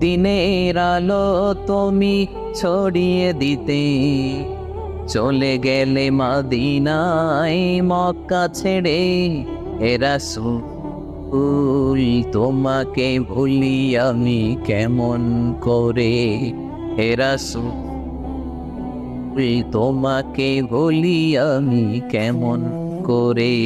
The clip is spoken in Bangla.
দিনের আলো তুমি ছড়িয়ে দিতে। চলে গেলে মাদিনায় মক্কা ছেড়ে এরা সুল তোমাকে ভুলি আমি কেমন করে? এরা তোমাকে ভুলি আমি কেমন করে?